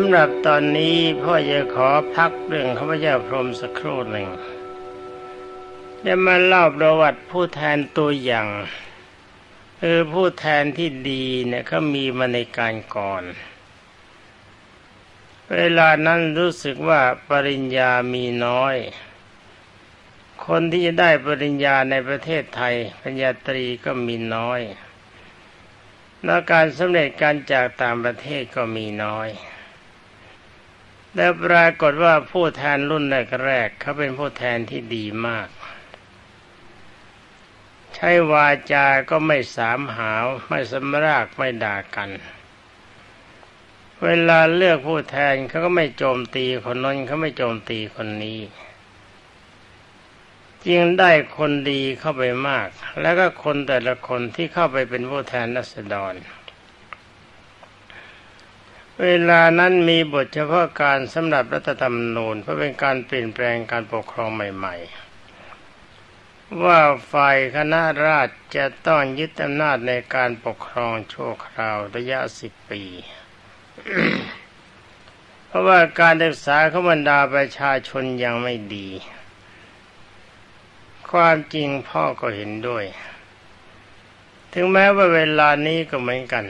ำหรับตอนนี้พ่อจะขอพักเรื่องข้าพเจ้าพรหมสักครู่หนึ่งจะมาเล่าประวัติผู้แทนตัวอย่างเออผู้แทนที่ดีเนี่ยเขามีมาในการก่อน เวลานั้นรู้สึกว่าปริญญามีน้อย คนที่จะได้ปริญญาในประเทศไทยปริญญาตรีก็มีน้อยและการสำเร็จการจากต่างประเทศก็มีน้อย และปรากฏว่าผู้แทนรุ่นแรกๆเขาเป็นผู้แทนที่ดีมาก ใช้วาจาก็ไม่สามหาวไม่สำรากไม่ด่ากัน เวลาเลือกผู้แทนเขาก็ไม่โจมตีคนนั้นเขาไม่โจมตีคนนี้จึงได้คนดีเข้าไปมาก แล้วก็คนแต่ละคนที่เข้าไปเป็นผู้แทนรัษฎร เวลานั้นมีบทเฉพาะการสำหรับรัฐธรรมนูญเพื่อเป็นการเปลี่ยนแปลงการปกครองใหม่ ๆ ว่าฝ่ายคณะราษฎรจะต้องยึดอำนาจในการปกครองชั่วคราวระยะสิบปี เพราะว่าการศึกษาขบรรดาประชาชนยังไม่ดี ความจริงพ่อก็เห็นด้วย ถึงแม้ว่าเวลานี้ก็เหมือนกัน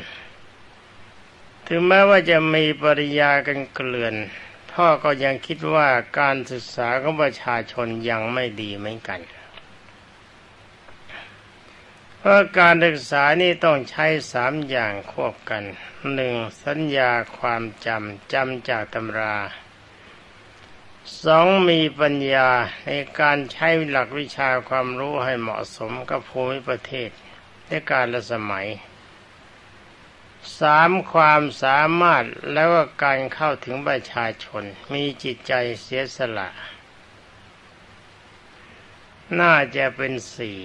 ถึงแม้ว่าจะมีปริยากันเกลื่อน พ่อก็ยังคิดว่าการศึกษาของประชาชนยังไม่ดีเหมือนกัน เพราะการศึกษานี่ต้องใช้สามอย่างควบกันหนึ่งสัญญาความจำจำจากตำราสองมีปัญญาในการใช้หลักวิชาความรู้ให้เหมาะสมกับภูมิประเทศในการละสมัย สามความสามารถแล้วก็การเข้าถึงประชาชน มีจิตใจเสียสละ น่าจะเป็นสี่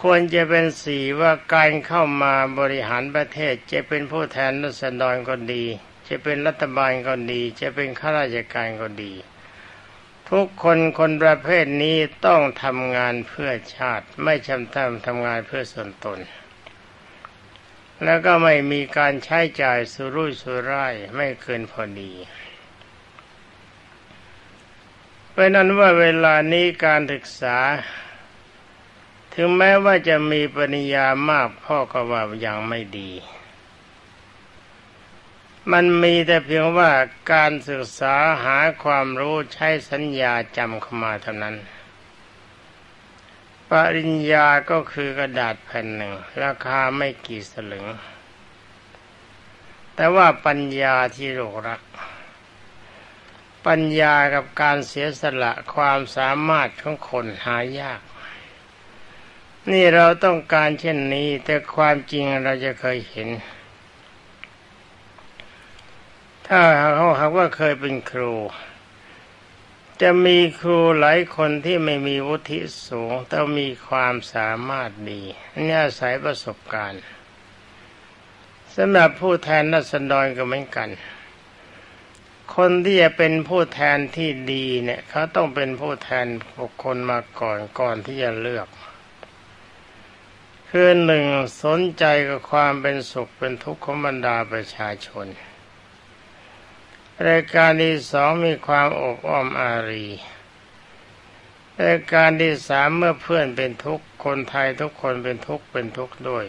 ควรจะเป็นสี่ว่าการเข้ามาบริหารประเทศ จะเป็นผู้แทนรัศดรก็ดี จะเป็นรัฐบาลก็ดี จะเป็นข้าราชการก็ดี ทุกคนคนประเภทนี้ต้องทำงานเพื่อชาติ ไม่ชำทำทำงานเพื่อส่วนตน แล้วก็ไม่มีการใช้จ่ายสุรุ่ยสุร่ายไม่เกินพอดีเพราะนั้นว่าเวลานี้การศึกษา ถึงแม้ว่าจะมีปริญญามากพ่อก็ว่ายังไม่ดี มันมีแต่เพียงว่าการศึกษาหาความรู้ใช้สัญญาจำเข้ามาเท่านั้น ปริญญาก็คือกระดาษแผ่นหนึ่ง ราคาไม่กี่สลึง แต่ว่าปัญญาที่โลกรัก ปัญญากับการเสียสละความสามารถของคนหายาก นี่เราต้องการเช่นนี้ แต่ความจริงเราจะเคยเห็น ถ้าเขาหากว่าเคยเป็นครู จะมีครูหลายคนที่ไม่มีวุฒิสูง แต่มีความสามารถดีนี่อาศัยประสบการณ์สำหรับผู้แทนนัสดรก็เหมือนกัน คนที่จะเป็นผู้แทนที่ดีเนี่ย เขาต้องเป็นผู้แทนบุคคลมาก่อนก่อนที่จะเลือกคือหนึ่งสนใจกับความเป็นสุขเป็นทุกข์ของบรรดาประชาชน รายการที่สองมีความอบอ้อมอารีรายการที่สามเมื่อเพื่อนเป็นทุกข์คนไทยทุกคนเป็นทุกข์เป็นทุกข์ด้วย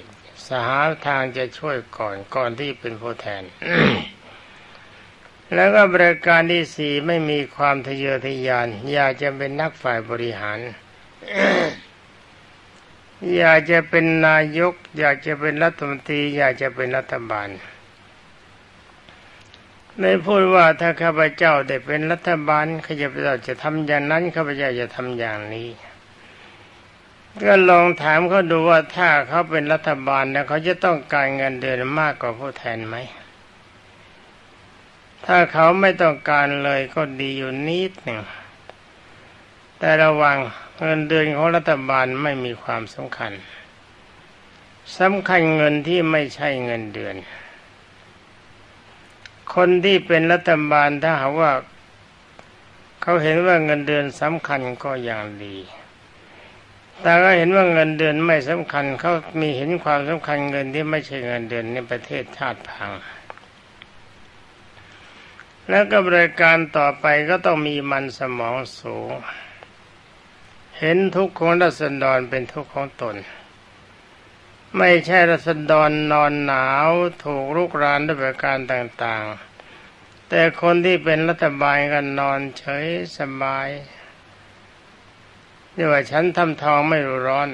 สหาทางจะช่วยก่อนก่อนที่เป็นผู้แทน แล้วก็บริการที่สี่ไม่มีความทะเยอทะยาน อยากจะเป็นนักฝ่ายบริหาร อยากจะเป็นนายก อยากจะเป็นรัฐมนตรี อยากจะเป็นรัฐบาล ไม่พูดว่าถ้าข้าพเจ้าได้เป็นรัฐบาลข้าพเจ้าจะทำอย่างนั้นข้าพเจ้าจะทำอย่างนี้ ก็ลองถามเขาดูว่าถ้าเขาเป็นรัฐบาลแล้วเขาจะต้องการเงินเดือนมากกว่าผู้แทนไหม ถ้าเขาไม่ต้องการเลยก็ดีอยู่นิดหนึ่งแต่ระวังเงินเดือนของรัฐบาลไม่มีความสำคัญสำคัญเงินที่ไม่ใช่เงินเดือน คนที่เป็นรัฐบาลถ้าหาว่า เขาเห็นว่าเงินเดือนสำคัญก็อย่างดี แต่ก็เห็นว่าเงินเดือนไม่สำคัญ เขามีเห็นความสำคัญเงินที่ไม่ใช่เงินเดือนในประเทศชาติพังแล้วก็บริการต่อไปก็ต้องมีมันสมองสูง เห็นทุกข์ของรัษฎรเป็นทุกข์ของตน ไม่ใช่รัษฎรนอนหนาวถูกลุกรานด้วยประการต่างๆ แต่คนที่เป็นรัฐบาลกันนอนเฉยสบายนี่ว่าฉันทำทองไม่รู้ร้อน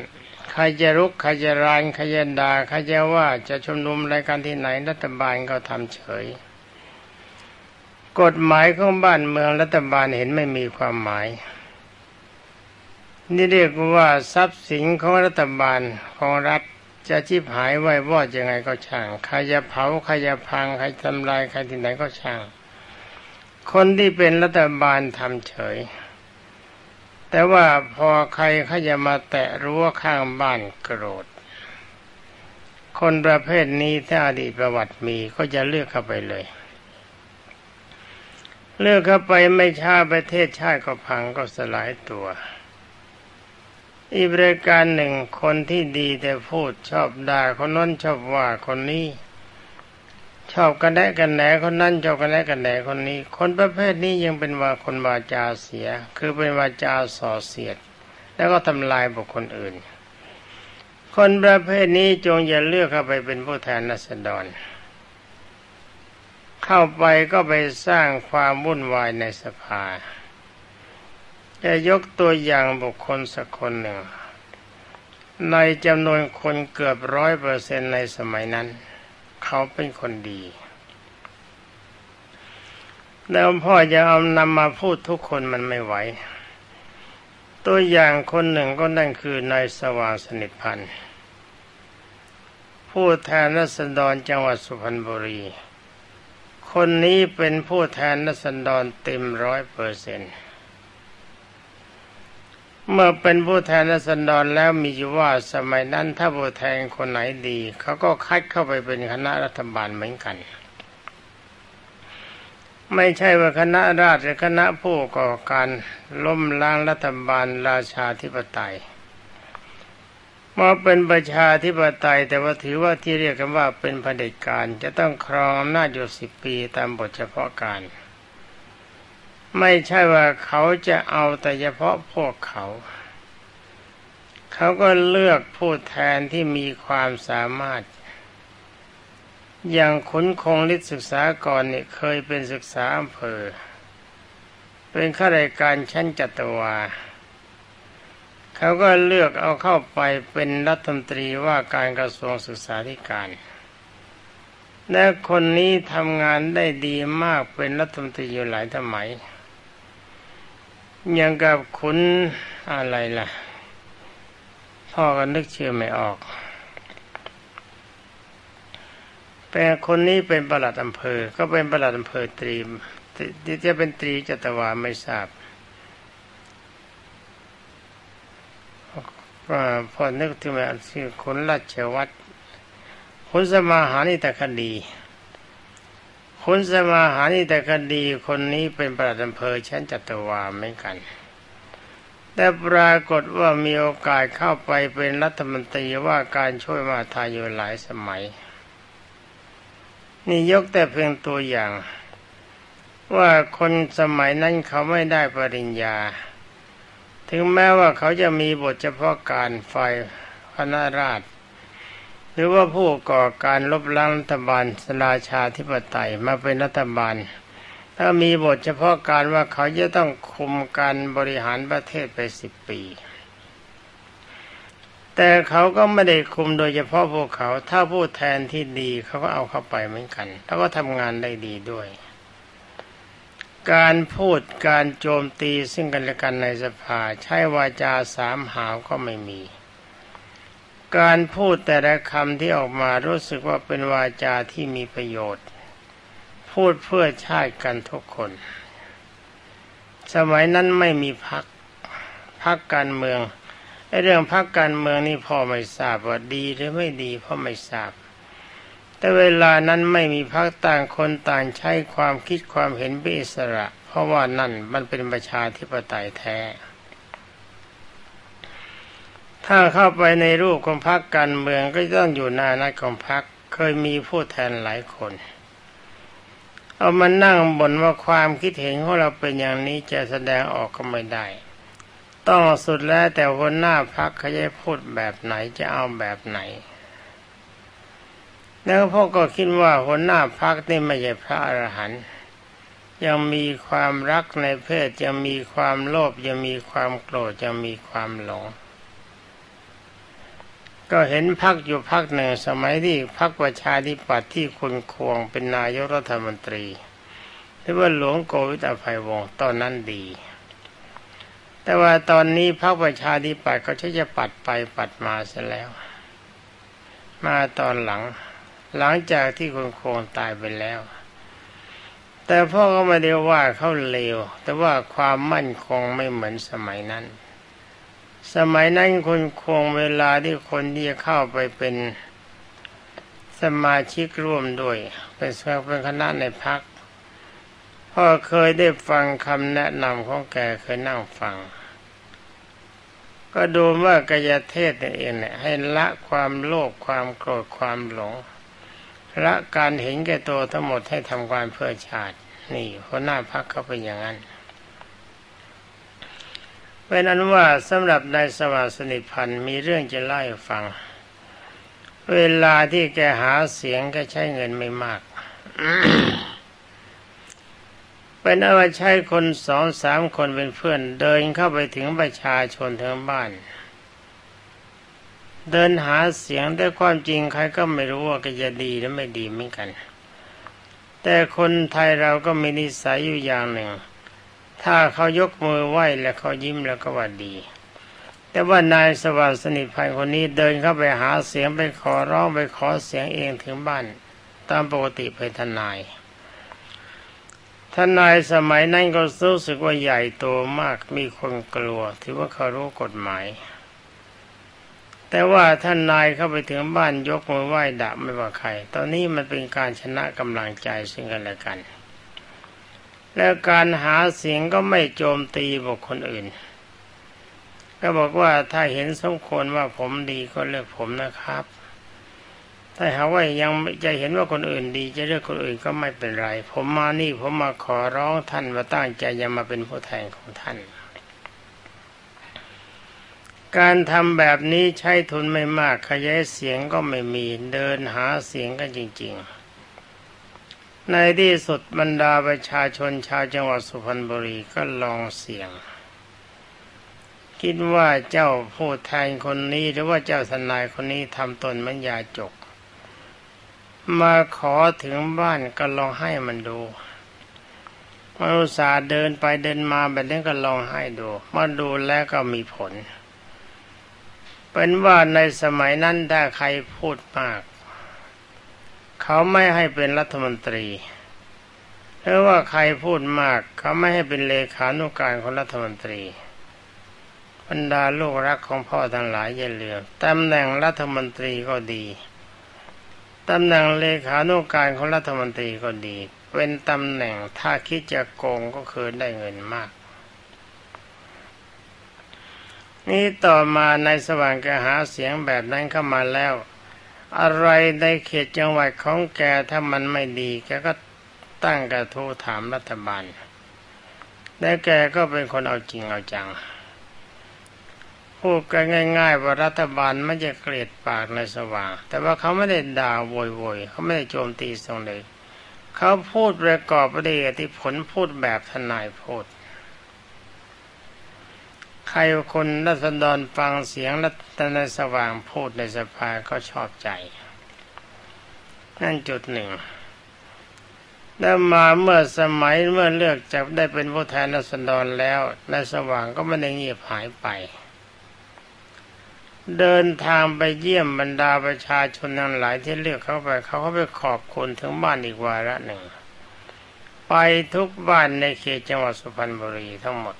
ใครจะรุกใครจะรานใครจะด่าใครจะว่าจะชุมนุมรายการที่ไหนรัฐบาลก็ทำเฉย กฎหมายของบ้านเมืองรัฐบาลเห็นไม่มีความหมายนี่เรียกว่าทรัพย์สินของรัฐบาลของรัฐ จะชีพหายไว้วอดยังไงก็ช่างใครจะเผาใครจะพังใครทำลายใครที่ไหนก็ช่าง คนที่เป็นรัฐบาลทำเฉย แต่ว่าพอใครเขาจะมาแตะรั้วข้างบ้านโกรธ คนประเภทนี้ถ้าอดีตประวัติมีก็จะเลือกเข้าไปเลย เลือกเข้าไปไม่ช้าประเทศชาติก็พังก็สลายตัว อีกบริการหนึ่งคนที่ดีแต่พูดชอบด่าคนนั้นชอบว่าคนนี้ ชอบกันแนะกันแหนคนนั้นชอบกันแนะกันแหนคนนี้ คนประเภทนี้ยังเป็นว่าคนวาจาเสีย คือเป็นวาจาส่อเสียด แล้วก็ทำลายบุคคลอื่น คนประเภทนี้จงอย่าเลือกเข้าไปเป็นผู้แทนนัสดรเข้าไปก็ไปสร้างความวุ่นวายในสภา จะยกตัวอย่างบุคคลสักคนหนึ่ง ในจำนวนคนเกือบร้อยเปอร์เซ็นในสมัยนั้น เขาเป็นคนดี แล้วพ่อจะเอานำมาพูดทุกคนมันไม่ไหว ตัวอย่างคนหนึ่งก็นั่นคือนายสว่างสนิทพันธ์ผู้แทนรัษฎรจังหวัดสุพรรณบุรี คนนี้เป็นผู้แทนรัษฎรเต็มร้อยเปอร์เซ็นต์ เมื่อเป็นผู้แทนรัษฎรแล้วมีอยู่ว่าสมัยนั้นถ้าผู้แทนคนไหนดี เขาก็คัดเข้าไปเป็นคณะรัฐบาลเหมือนกัน ไม่ใช่ว่าคณะราษฎรคณะผู้ก่อการล้มล้างรัฐบาลราชาธิปไตยมาเป็นประชาธิปไตย แต่ว่าถือว่าที่เรียกกันว่าเป็นเผด็จการจะต้องครองอำนาจอยู่สิบปีตามบทเฉพาะการ ไม่ใช่ว่าเขาจะเอาแต่เฉพาะพวกเขา เขาก็เลือกผู้แทนที่มีความสามารถ อย่างขุนคงฤทธิศึกษาก่อนเนี่ยเคยเป็นศึกษาอำเภอ เป็นข้าราชการชั้นจัตวา เขาก็เลือกเอาเข้าไปเป็นรัฐมนตรีว่าการกระทรวงศึกษาธิการและคนนี้ทำงานได้ดีมากเป็นรัฐมนตรีอยู่หลายสมัย อย่างกับขุนอะไรล่ะ พ่อก็นึกชื่อไม่ออกเป็นคนนี้เป็นประหลัดอำเภอ ก็เป็นประหลัดอำเภอตรีมที่จะเป็นตรีจัตวาไม่ทราบพอนึกถึงมาชื่อคนราชวัตรคนสมาหานิตคดี คนสมาหานิตคดีคนนี้เป็นประหลัดอำเภอชั้นจัตวาเหมือนกัน แต่ปรากฏว่ามีโอกาสเข้าไปเป็นรัฐมนตรีว่าการช่วยมาทายอยู่หลายสมัย นี่ยกแต่เพียงตัวอย่าง ว่าคนสมัยนั้นเขาไม่ได้ปริญญา ถึงแม้ว่าเขาจะมีบทเฉพาะการฝ่ายคณะราษฎร หรือว่าผู้ก่อการลบล้างรัฐบาลสราชาธิปไตยมาเป็นรัฐบาล ถ้ามีบทเฉพาะการว่าเขาจะต้องคุมการบริหารประเทศไปสิบปี แต่เขาก็ไม่ได้คุมโดยเฉพาะพวกเขา ถ้าผู้แทนที่ดีเขาก็เอาเข้าไปเหมือนกัน แล้วก็ทำงานได้ดีด้วย การพูดการโจมตีซึ่งกันและกันในสภา ใช้วาจาสามหาวก็ไม่มี การพูดแต่ละคำที่ออกมารู้สึกว่าเป็นวาจาที่มีประโยชน์ พูดเพื่อชาติกันทุกคน สมัยนั้นไม่มีพักพักการเมืองไอ้เรื่องพักการเมืองนี่พ่อไม่ทราบว่าดีหรือไม่ดีพ่อไม่ทราบ แต่เวลานั้นไม่มีพักต่างคนต่างใช้ความคิดความเห็นเป็นอิสระ เพราะว่านั่นมันเป็นประชาธิปไตยแท้ ถ้าเข้าไปในรูปของพรรคการเมืองก็ต้องอยู่หน้านัดของพรรคเคยมีผู้แทนหลายคน เอามานั่งบนว่าความคิดเห็นของเราเป็นอย่างนี้จะแสดงออกก็ไม่ได้ ต้องสุดแล้วแต่หัวหน้าพักเขาจะพูดแบบไหนจะเอาแบบไหน แล้วพ่อก็คิดว่าหัวหน้าพักนี่ไม่ใช่พระอรหันต์ยังมีความรักในเพศยังมีความโลภยังมีความโกรธยังมีความหลง ก็เห็นพักอยู่พักหนึ่งสมัยที่พักประชาธิปัตย์ที่คุณควงเป็นนายกรัฐมนตรีหรือว่าหลวงโกวิตอภัยวงตอนนั้นดี แต่ว่าตอนนี้พักประชาธิปัตย์เขาใช้จะปัดไปปัดมาเสแล้ว มาตอนหลัง หลังจากที่คุณคงตายไปแล้ว แต่พ่อก็ไม่ได้ว่าเขาเลว แต่ว่าความมั่นคงไม่เหมือนสมัยนั้น สมัยนั้นคนคงเวลาที่คนที่จะเข้าไปเป็นสมาชิกร่วมด้วย เป็นเป็นคณะในพักพ่อเคยได้ฟังคำแนะนำของแกเคยนั่งฟัง ก็ดูว่ากายเทศนี่เองเนี่ยให้ละความโลภความโกรธความหลงละการเห็นแก่ตัวทั้งหมดให้ทำความเพื่อชาติ นี่หัวหน้าพักเขาเป็นอย่างนั้น เป็นนั้นว่าสำหรับนายสวัสดิ์สนิทพันธ์มีเรื่องจะเล่าให้ฟัง เวลาที่แกหาเสียงแกใช้เงินไม่มาก เป็นอาใช้คนสองสามคนเป็นเพื่อน เดินเข้าไปถึงประชาชนทั้งบ้าน เดินหาเสียงแต่ความจริงใครก็ไม่รู้ว่าก็จะดีหรือไม่ดีเหมือนกัน แต่คนไทยเราก็มีนิสัยอยู่อย่างหนึ่ง ถ้าเขายกมือไหว้แล้วเขายิ้มแล้วก็ว่าดี แต่ว่านายสวัสดิ์สนิทพันคนนี้เดินเข้าไปหาเสียงไปขอร้องไปขอเสียงเองถึงบ้าน ตามปกติไปทนายทนายสมัยนั้นก็รู้สึกว่าใหญ่โตมากมีคนกลัว ถือว่าเขารู้กฎหมาย แต่ว่าท่านนายเข้าไปถึงบ้านยกมือไหว้ดาไม่ว่าใคร ตอนนี้มันเป็นการชนะกำลังใจซึ่งกันและกัน แล้วการหาเสียงก็ไม่โจมตีบุคคลอื่น ก็บอกว่าถ้าเห็นสมควรว่าผมดีก็เลือกผมนะครับ ถ้าหาว่ายังจะเห็นว่าคนอื่นดีจะเลือกคนอื่นก็ไม่เป็นไร ผมมานี่ผมมาขอร้องท่านว่าตั้งใจจะมาเป็นผู้แทนของท่าน การทำแบบนี้ใช้ทุนไม่มากขยายเสียงก็ไม่มีเดินหาเสียงกันจริง ๆ ในที่สุดบรรดาประชาชนชาวจังหวัดสุพรรณบุรีก็ลองเสี่ยง คิดว่าเจ้าผู้แทนคนนี้หรือว่าเจ้าทนายคนนี้ทำตนมันยาจก มาขอถึงบ้านก็ลองให้มันดูมาอุตส่าห์เดินไปเดินมาแบบนี้ก็ลองให้ดูมาดูแล้วก็มีผล เป็นว่าในสมัยนั้นถ้าใครพูดมาก เขาไม่ให้เป็นรัฐมนตรีหรือว่าใครพูดมาก เขาไม่ให้เป็นเลขานุการของรัฐมนตรีบรรดาลูกรักของพ่อทั้งหลายอย่าลืมตำแหน่งรัฐมนตรีก็ดีตำแหน่งเลขานุการของรัฐมนตรีก็ดี เป็นตำแหน่งถ้าคิดจะโกงก็คือได้เงินมาก นี่ต่อมาในสว่างแกหาเสียงแบบนั้นเข้ามาแล้ว อะไรในเขตจังหวัดของแกถ้ามันไม่ดี แกก็ตั้งกระทู้ถามรัฐบาล และแกก็เป็นคนเอาจริงเอาจัง พูดกันง่าย ๆ ว่ารัฐบาลไม่จะเกลียดปากในสว่าง แต่ว่าเขาไม่ได้ด่าโวยๆเขาไม่ได้โจมตีตรงเลย เขาพูดประกอบประเดียที่ผลพูดแบบทนายพูด ใครคนรัศดรฟังเสียงรัตนสว่างพูดในสภาก็ชอบใจ นั่นจุดหนึ่ง แล้วมาเมื่อสมัยเมื่อเลือกจะได้เป็นผู้แทนรัศดรแล้วในสว่างก็ไม่ได้เงียบหายไป เดินทางไปเยี่ยมบรรดาประชาชนทั้งหลายที่เลือกเข้าไป เขาก็ไปขอบคุณถึงบ้านอีกวาระหนึ่ง ไปทุกบ้านในเขตจังหวัดสุพรรณบุรีทั้งหมด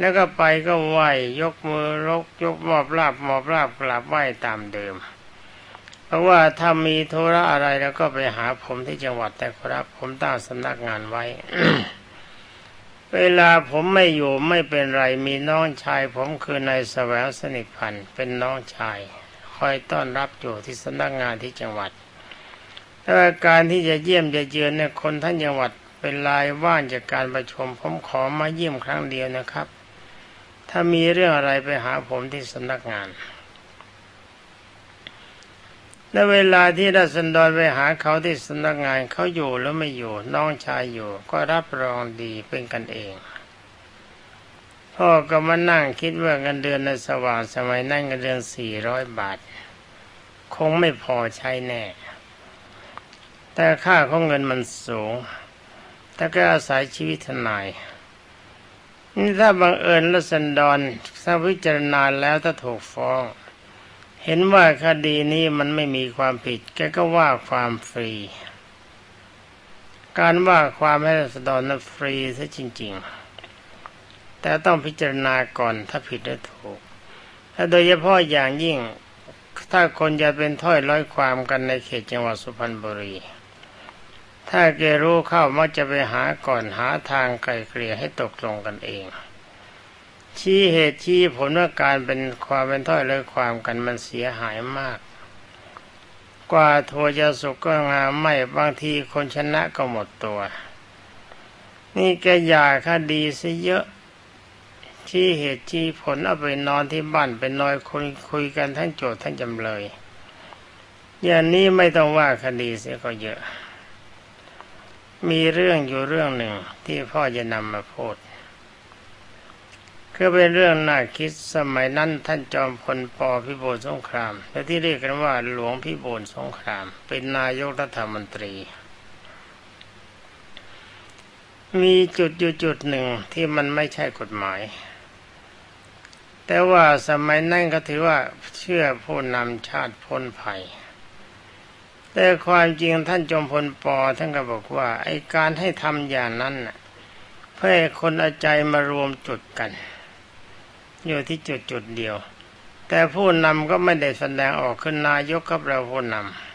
แล้วก็ไปก็ไหวยกมือรกยกมอบราบมอบราบกราบไหวตามเดิม เพราะว่าถ้ามีโทระอะไรแล้วก็ไปหาผมที่จังหวัดแต่ครับ ผมตั้งสำนักงานไว้ เวลาผมไม่อยู่ไม่เป็นไรมีน้องชาย ผมคือนายแสวงสนิทพันธ์เป็นน้องชาย คอยต้อนรับอยู่ที่สำนักงานที่จังหวัดแต่การที่จะเยี่ยมจะเยือนเนี่ยคนทั้งจังหวัดเป็นลายว่างจากการประชุมผมขอมาเยี่ยมครั้งเดียวนะครับ ถ้ามีเรื่องอะไรไปหาผมที่สำนักงานและเวลาที่รัศดรไปหาเขาที่สำนักงานเขาอยู่หรือไม่อยู่ น้องชายอยู่ ก็รับรองดีเป็นกันเอง พ่อก็มานั่งคิดว่าเงินเดือนในสว่างสมัยนั่งเงินเดือนสี่ร้อยบาท คงไม่พอใช้แน่ แต่ค่าของเงินมันสูงแต่ก็อาศัยชีวิตทนาย นี่ถ้าบังเอิญรัศดรถ้าพิจารณาแล้วถ้าถูกฟ้อง เห็นว่าคดีนี้มันไม่มีความผิด แกก็ว่าความฟรี การว่าความให้รัศดรนั้นฟรีซะจริง ๆ แต่ต้องพิจารณาก่อนถ้าผิดหรือถูก ถ้าโดยเฉพาะอย่างยิ่งถ้าคนจะเป็นถ้อยร้อยความกันในเขตจังหวัดสุพรรณบุรี ถ้าแกรู้เข้ามักจะไปหาก่อนหาทางไกลเกลี่ยให้ตกลงกันเอง ชี้เหตุชี้ผลว่าการเป็นความเป็นถ้อยร้อยความกันมันเสียหายมาก กว่าทัวจะสุกก็งามไม่บางทีคนชนะก็หมดตัว นี่แกอยากคดีซะเยอะชี้เหตุชี้ผลเอาไปนอนที่บ้านไปนอนคุยคุยกันทั้งโจทย์ทั้งจำเลย อย่างนี้ไม่ต้องว่าคดีเสียก็เยอะ มีเรื่องอยู่เรื่องหนึ่งที่พ่อจะนำมาพูดคือเป็นเรื่องน่าคิดสมัยนั้นท่านจอมพลปพิบูลสงคราม และที่เรียกกันว่าหลวงพิบูลสงคราม เป็นนายกรัฐมนตรี มีจุดอยู่จุดหนึ่งที่มันไม่ใช่กฎหมาย แต่ว่าสมัยนั้นก็ถือว่าเชื่อผู้นำชาติพ้นภัย แต่ความจริงท่านจอมพลปอท่านก็บอกว่า ไอการให้ทำอย่างนั้นน่ะเพื่อคนอาใจมารวมจุดกัน อยู่ที่จุดจุดเดียว แต่ผู้นำก็ไม่ได้แสดงออกคือนนายกกับเราผู้นำ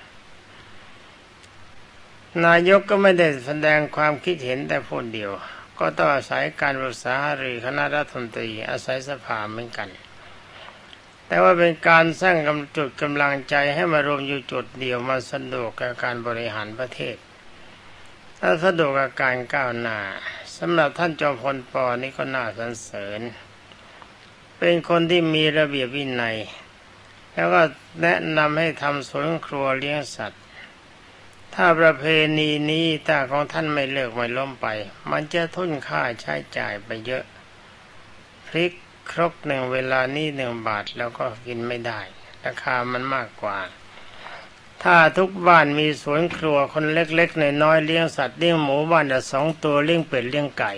นายกก็ไม่ได้แสดงความคิดเห็นแต่ผู้เดียว ก็ต้องอาศัยการปรึกษาหารือคณะรัฐมนตรีอาศัยสภาเหมือนกัน แต่ว่าเป็นการสร้างกำจุดกำลังใจให้มารวมอยู่จุดเดียวมาสะดวกกับการบริหารประเทศ ถ้าสะดวกกับการก้าวหน้าสำหรับท่านจอมพลปอนี่ก็น่าสรรเสริญ เป็นคนที่มีระเบียบวินัย แล้วก็แนะนำให้ทำสวนครัวเลี้ยงสัตว์ ถ้าประเพณีนี้ถ้าของท่านไม่เลิกไม่ล้มไป มันจะทุนค่าใช้จ่ายไปเยอะพริก ครกหนึ่งเวลานี้หนึ่งบาทแล้วก็กินไม่ได้ ราคามันมากกว่า ถ้าทุกบ้านมีสวนครัวคนเล็กๆในน้อยเลี้ยงสัตว์เลี้ยงหมูบ้านละสองตัวเลี้ยงเป็ดเลี้ยงไก่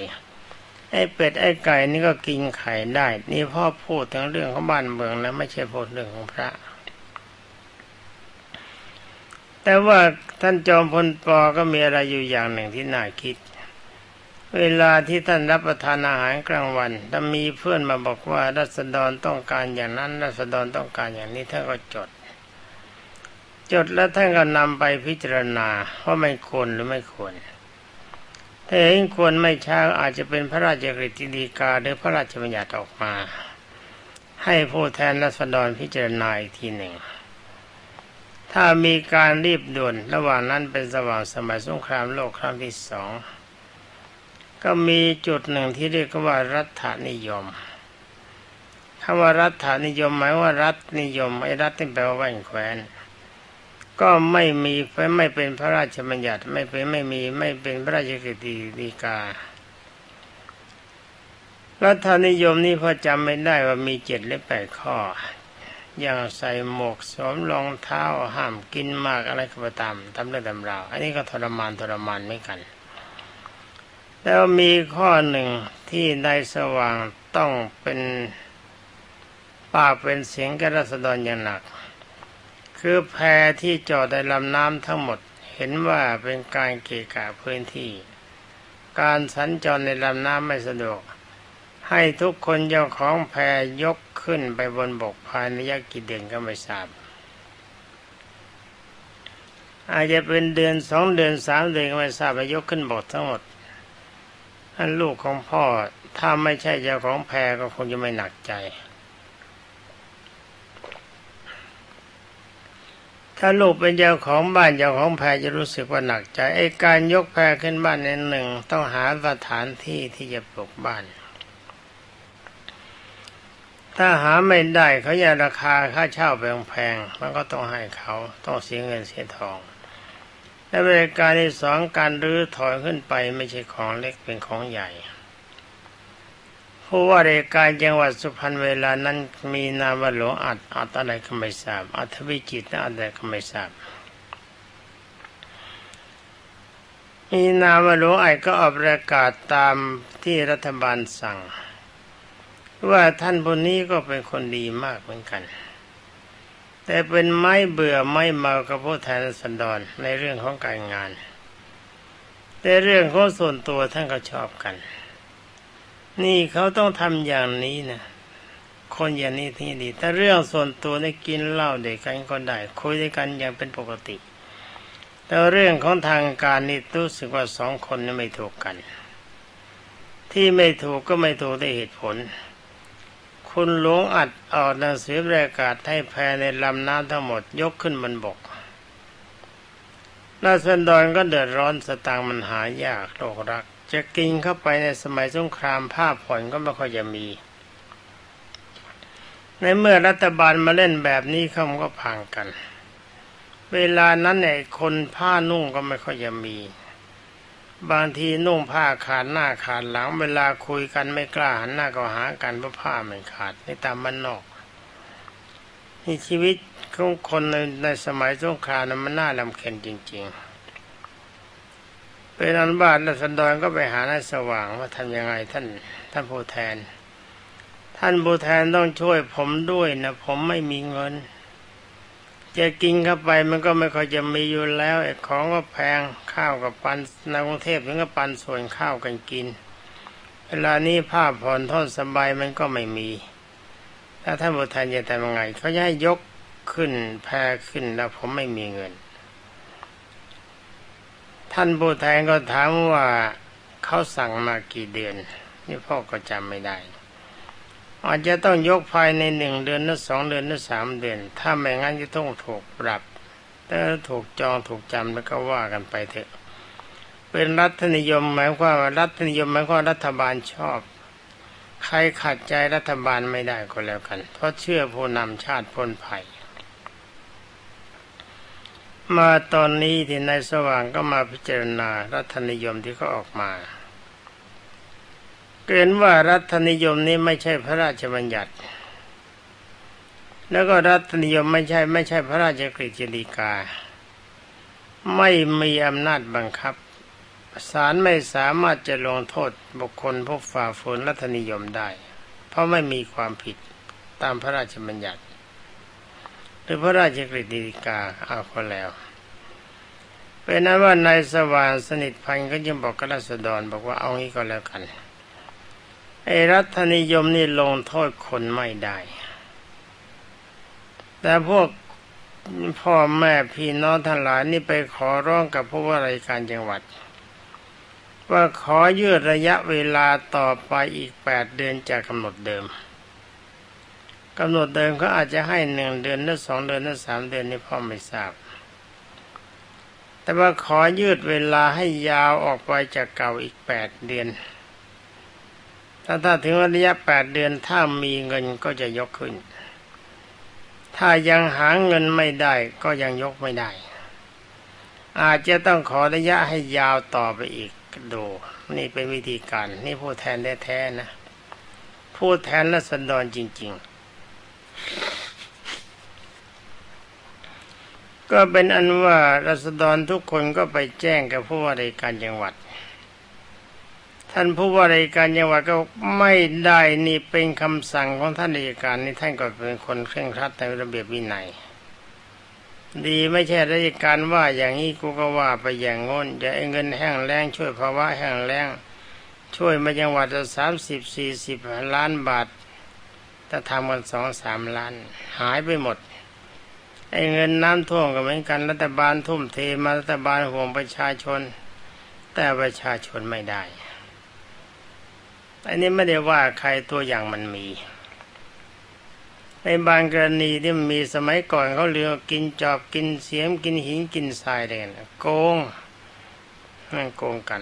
ไอ้เป็ดไอ้ไก่นี่ก็กินไข่ได้ นี่พ่อพูดถึงเรื่องของบ้านเมืองนะไม่ใช่พูดเรื่องของพระ แต่ว่าท่านจอมพลปอก็มีอะไรอยู่อย่างหนึ่งที่น่าคิด เวลาที่ท่านรับประทานอาหารกลางวันถ้ามีเพื่อนมาบอกว่ารัษฎรต้องการอย่างนั้นรัษฎรต้องการอย่างนี้ท่านก็จด จดแล้วท่านก็นำไปพิจารณาว่าไม่ควรหรือไม่ควรถ้าเห็นควรไม่ช้าอาจจะเป็นพระราชกฤษฎีกาหรือพระราชบัญญัติออกมา ให้ผู้แทนรัษฎรพิจารณาอีกทีหนึ่ง ถ้ามีการรีบด่วนระหว่างนั้นเป็นสว่างสมัยสงครามโลกครั้งที่สอง ก็มีจุดหนึ่งที่เรียกว่ารัฐนิยมคำว่ารัฐนิยมหมายว่ารัฐนิยมไอ้รัฐนี่แปลว่าแว่นแคว้นก็ไม่มีไม่เป็นพระราชบัญญัติไม่เป็นไม่มีไม่เป็นพระราชกฤษฎีกา รัฐนิยมนี่พอจำไม่ได้ว่ามีเจ็ดหรือแปดข้อ อย่างใส่หมวกสวมรองเท้าห้ามกินมากอะไรก็ตามทำเรื่องตำราวอันนี้ก็ทรมานทรมานเหมือนกัน แล้วมีข้อหนึ่งที่ในสว่างต้องเป็นปากเป็นเสียงกระสดรอย่างหนัก คือแพที่จอดในลำน้ำทั้งหมดเห็นว่าเป็นการเกะกะพื้นที่ การสัญจรในลำน้ำไม่สะดวก ให้ทุกคนเจ้าของแพยกขึ้นไปบนบกภายในยักกี่เดือนก็ไม่ทราบอาจจะเป็นเดือนสองเดือนสามเดือนก็ไม่ทราบไปยกขึ้นบกทั้งหมด อันลูกของพ่อ ถ้าไม่ใช่เจ้าของแพก็คงจะไม่หนักใจ ถ้าลูกเป็นเจ้าของบ้านเจ้าของแพรจะรู้สึกว่าหนักใจไอ้การยกแพรขึ้นบ้านในหนึ่ง ต้องหาสถานที่ที่จะปลูกบ้าน ถ้าหาไม่ได้เขาอยากราคาค่าเช่าแพงๆมันก็ต้องให้เขาต้องเสียเงินเสียทอง และบริการที่สองการรื้อถอยขึ้นไปไม่ใช่ของเล็กเป็นของใหญ่ผู้ว่าราชการจังหวัดสุพรรณเวลานั้นมีนามว่าหลวงอัดอัดอะไรก็ไม่ทราบอัธวิจิตรอะไรก็ไม่ทราบมีนามว่าหลวงอัดก็ออกประกาศตามที่รัฐบาลสั่ง ว่าท่านผู้นี้ก็เป็นคนดีมากเหมือนกัน แต่เป็นไม้เบื่อไม้เมากับผู้แทนสันดอนในเรื่องของการงาน แต่เรื่องของส่วนตัวท่านก็ชอบกัน นี่เขาต้องทำอย่างนี้นะคนอย่างนี้ที่ดีแต่เรื่องส่วนตัวได้กินเหล้าเด็กกันก็ได้คุยด้วยกันอย่างเป็นปกติ แต่เรื่องของทางการนี่รู้สึกว่าสองคนนี้ไม่ถูกกัน ที่ไม่ถูกก็ไม่ถูกได้เหตุผล คุณหลวงอัดออกหนังสือประกาศให้แพในลำน้ำทั้งหมดยกขึ้นบนบกราษฎรก็เดือดร้อนสตางค์มันหายากโลกรัก จะกินเข้าไปในสมัยสงครามผ้าผ่อนก็ไม่ค่อยจะมี ในเมื่อรัฐบาลมาเล่นแบบนี้เขาก็พังกัน เวลานั้นไอ้คนผ้านุ่งก็ไม่ค่อยจะมี บางทีนุ่งผ้าขาดหน้าขาดหลัง เวลาคุยกันไม่กล้าหันหน้าก็หากันเพราะผ้าไม่ขาดในตามมันนอกนี่ชีวิตของคนในในสมัยสงครามนั้นมันน่าลำเค็ญจริง ๆ เป็นอันบ้านรัศดรก็ไปหานายสว่างว่าทำยังไงท่านท่านผู้แทน ท่านผู้แทนต้องช่วยผมด้วยนะผมไม่มีเงิน จะกินเข้าไปมันก็ไม่ค่อยจะมีอยู่แล้วไอ้ของก็แพงข้าวกับปันในกรุงเทพมันก็ปันส่วนข้าวกันกิน เวลานี้ผ้าผ่อนทอดสบายมันก็ไม่มี ถ้าท่านผู้แทนจะทำยังไงเขาจะให้ยกขึ้นแพขึ้นแล้วผมไม่มีเงิน ท่านผู้แทนก็ถามว่าเขาสั่งมากี่เดือน นี่พ่อก็จำไม่ได้ อาจจะต้องยกภายในหนึ่งเดือนหรือสองเดือนหรือสามเดือน ถ้าไม่งั้นจะต้องถูกปรับถ้าถูกจองถูกจำแล้วก็ว่ากันไปเถอะ เป็นรัฐนิยมหมายความว่ารัฐนิยมหมายความรัฐบาลชอบ ใครขัดใจรัฐบาลไม่ได้ก็แล้วกัน เพราะเชื่อผู้นำชาติพ้นภัยมาตอนนี้ที่นายสว่างก็มาพิจารณารัฐนิยมที่เขาออกมา เกณฑ์ว่ารัฐนิยมนี้ไม่ใช่พระราชบัญญัติ แล้วก็รัฐนิยมไม่ใช่ไม่ใช่พระราชกฤษฎีกา ไม่มีอำนาจบังคับศาลไม่สามารถจะลงโทษบุคคลผู้ฝ่าฝืนรัฐนิยมได้ เพราะไม่มีความผิดตามพระราชบัญญัติ หรือพระราชกฤษฎีกาเอาก็แล้วเป็นนั้นว่านายสว่างสนิทพันธ์ก็ยังบอกกรัศดรบอกว่าเอางี้ก็แล้วกัน ไอ้รัฐนิยมนี่ลงโทษคนไม่ได้ แต่พวกพ่อแม่พี่น้องทั้งหลายนี่ไปขอร้องกับผู้ว่าราชการจังหวัด ว่าขอยืดระยะเวลาต่อไปอีกแปดเดือนจากกำหนดเดิมกำหนดเดิมเขาอาจจะให้หนึ่งเดือนหรือสองเดือนหรือสามเดือนนี่พ่อไม่ทราบ แต่ว่าขอยืดเวลาให้ยาวออกไปจากเก่าอีกแปดเดือน ถ้าถ้าถึงระยะแปดเดือนถ้ามีเงินก็จะยกขึ้น ถ้ายังหาเงินไม่ได้ก็ยังยกไม่ได้ อาจจะต้องขอระยะให้ยาวต่อไปอีกดูนี่เป็นวิธีการ นี่ผู้แทนแท้ๆนะผู้แทนและสันดอนจริง ๆ ก็เป็นอันว่ารัษฎรทุกคนก็ไปแจ้งกับผู้ว่าราชการจังหวัด ท่านผู้ว่าราชการจังหวัดก็ไม่ได้นี่เป็นคำสั่งของท่านราชการนี่ท่านก็เป็นคนเคร่งครัดในระเบียบวินัย ดีไม่ใช่ราชการว่าอย่างนี้กูก็ว่าไปอย่างงนจะเอาเงินแห้งแล้งช่วยภาวะแห้งแล้งช่วยมาจังหวัดละสามสิบสี่สิบล้านบาทถ้าทำกันสองสามล้าน หายไปหมดไอ้เงินน้ำท่วมก็เหมือนกันรัฐบาลทุ่มเทมารัฐบาลห่วงประชาชน แต่ประชาชนไม่ได้ อันนี้ไม่ได้ว่าใครตัวอย่างมันมี ในบางกรณีที่มีสมัยก่อนเขาเรียกว่ากินจอบกินเสียมกินหินกินทรายเลยนะโกงนั่นโกงกัน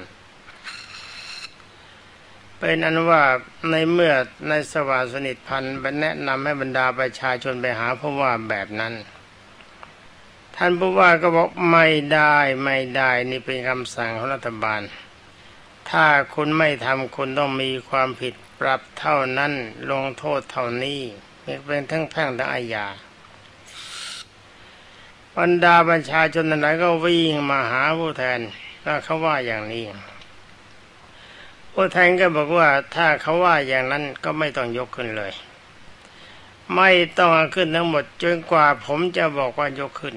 เป็นอันว่าในเมื่อในสว่างสนิทพันธ์ไปแนะนำให้บรรดาประชาชนไปหาผู้ว่าแบบนั้นท่านผู้ว่าก็บอกไม่ได้ไม่ได้นี่เป็นคำสั่งของรัฐบาล ถ้าคุณไม่ทำคุณต้องมีความผิดปรับเท่านั้นลงโทษเท่านี้เป็นทั้งแพ่งทั้งอาญาบรรดาประชาชนนั้นก็วิ่งมาหาผู้แทนแล้วเขาว่าอย่างนี้ผู้แทนก็บอกว่าถ้าเขาว่าอย่างนั้นก็ไม่ต้องยกขึ้นเลย ไม่ต้องขึ้นทั้งหมดจนกว่าผมจะบอกว่ายกขึ้น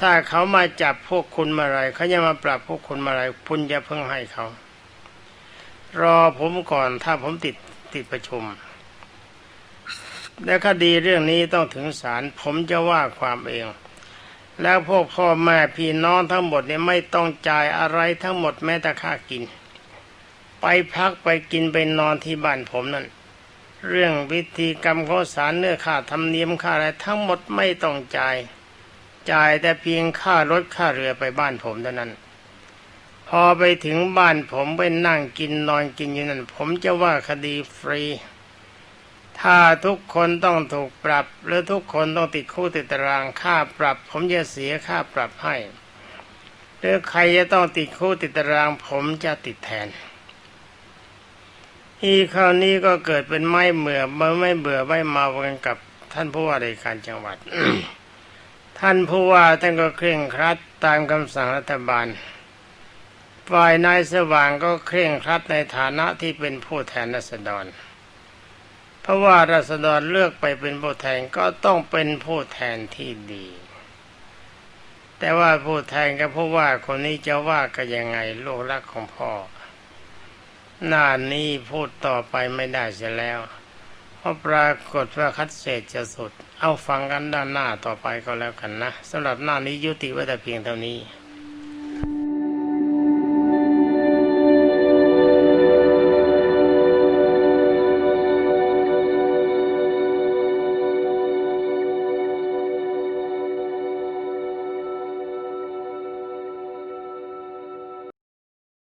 ถ้าเขามาจับพวกคุณมื่อไรเขาจะมาปรับพวกคุณมื่อไรคุณจะเพิ่งให้เขา รอผมก่อนถ้าผมติดติดประชุม และคดีเรื่องนี้ต้องถึงศาลผมจะว่าความเอง แล้วพวกพ่อแม่พี่น้องทั้งหมดเนี่ยไม่ต้องจ่ายอะไรทั้งหมดแม้แต่ค่ากิน ไปพักไปกินไปนอนที่บ้านผมนั่นเรื่องวิธีกรรมข้องศาลเนื้อค่าธรรมเนียมค่าอะไรทั้งหมดไม่ต้องจ่าย จ่ายแต่เพียงค่ารถค่าเรือไปบ้านผมเท่านั้น พอไปถึงบ้านผมไปนั่งกินนอนกินอยู่นั่น ผมจะว่าคดีฟรี ถ้าทุกคนต้องถูกปรับหรือทุกคนต้องติดคุกติดตารางค่าปรับ ผมจะเสียค่าปรับให้หรือใครจะต้องติดคุกติดตาราง ผมจะติดแทนอีคราวนี้ก็เกิดเป็นไม่เบื่อไม่เบื่อไม่เมากันกับท่านผู้ว่าราชการจังหวัด ท่านผู้ว่าท่านก็เคร่งครัดตามคำสั่งรัฐบาล ฝ่ายนายสว่างก็เคร่งครัดในฐานะที่เป็นผู้แทนรัษฎร เพราะว่ารัษฎรเลือกไปเป็นผู้แทนก็ต้องเป็นผู้แทนที่ดี แต่ว่าผู้แทนกับผู้ว่าคนนี้จะว่ากันยังไงลูกรักของพ่อ หน้านี้พูดต่อไปไม่ได้เสียแล้ว เพราะปรากฏว่าคัดเศษจะสุด เอาฟังกันด้านหน้าต่อไปก็แล้วกันนะสำหรับหน้านี้ยุติไว้แต่เพียงเท่านี้